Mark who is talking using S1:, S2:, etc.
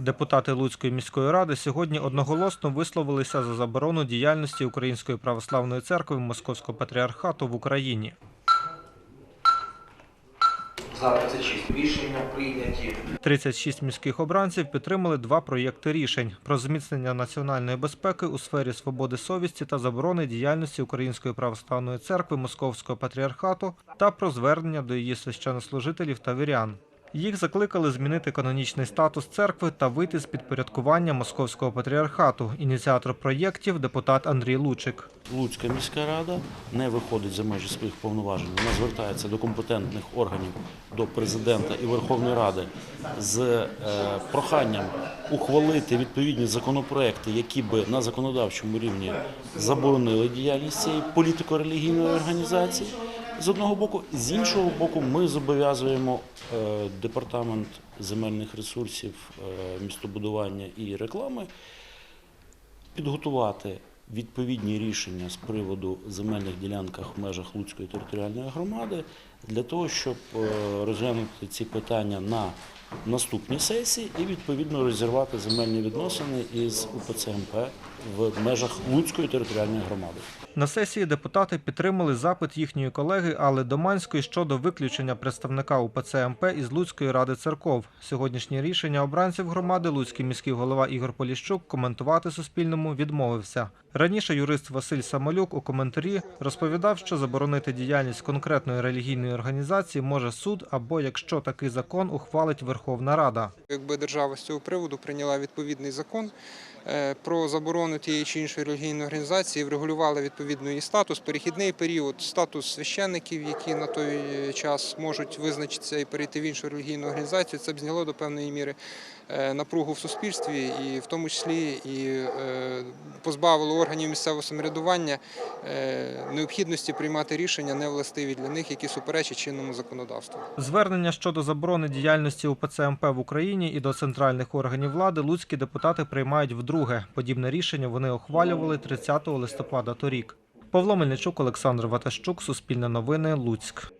S1: Депутати Луцької міської ради сьогодні одноголосно висловилися за заборону діяльності Української православної церкви Московського патріархату в Україні.
S2: За 36 рішення прийняті.
S1: 36 міських обранців підтримали два проєкти рішень про зміцнення національної безпеки у сфері свободи совісті та заборони діяльності Української православної церкви Московського патріархату та про звернення до її священнослужителів та вірян. Їх закликали змінити канонічний статус церкви та вийти з підпорядкування Московського патріархату. Ініціатор проєктів депутат Андрій Лучик.
S3: Луцька міська рада не виходить за межі своїх повноважень. Вона звертається до компетентних органів, до президента і Верховної Ради з е, проханням ухвалити відповідні законопроекти, які би на законодавчому рівні заборонили діяльність цієї політико-релігійної організації. З одного боку, з іншого боку, ми зобов'язуємо е, департамент земельних ресурсів, е, містобудування і реклами підготувати відповідні рішення з приводу земельних ділянках в межах Луцької територіальної громади для того, щоб е, розглянути ці питання на наступній сесії і відповідно розірвати земельні відносини із УПЦ МП в межах Луцької територіальної громади.
S1: На сесії депутати підтримали запит їхньої колеги Алли Доманської щодо виключення представника УПЦ МП із Луцької ради церков. Сьогоднішнє рішення обранців громади Луцький міський голова Ігор Поліщук коментувати Суспільному відмовився. Раніше юрист Василь Самолюк у коментарі розповідав, що заборонити діяльність конкретної релігійної організації може суд або якщо такий закон ухвалить Верховна Рада.
S4: Якби держава з цього приводу прийняла відповідний закон е, про заборону тієї чи іншої релігійної організації, врегулювала відповідно її статус, перехідний період, статус священників, які на той е, час можуть визначитися і перейти в іншу релігійну організацію, це б зняло до певної міри е, напругу в суспільстві, і в тому числі і позбавило органів місцевого самоврядування необхідності приймати рішення невластиві для них, які суперечать чинному законодавству.
S1: Звернення щодо заборони діяльності УПЦ МП в Україні і до центральних органів влади луцькі депутати приймають вдруге. Подібне рішення вони ухвалювали 30 листопада торік. Павло Мельничук, Олександр Ватащук, Суспільне новини, Луцьк.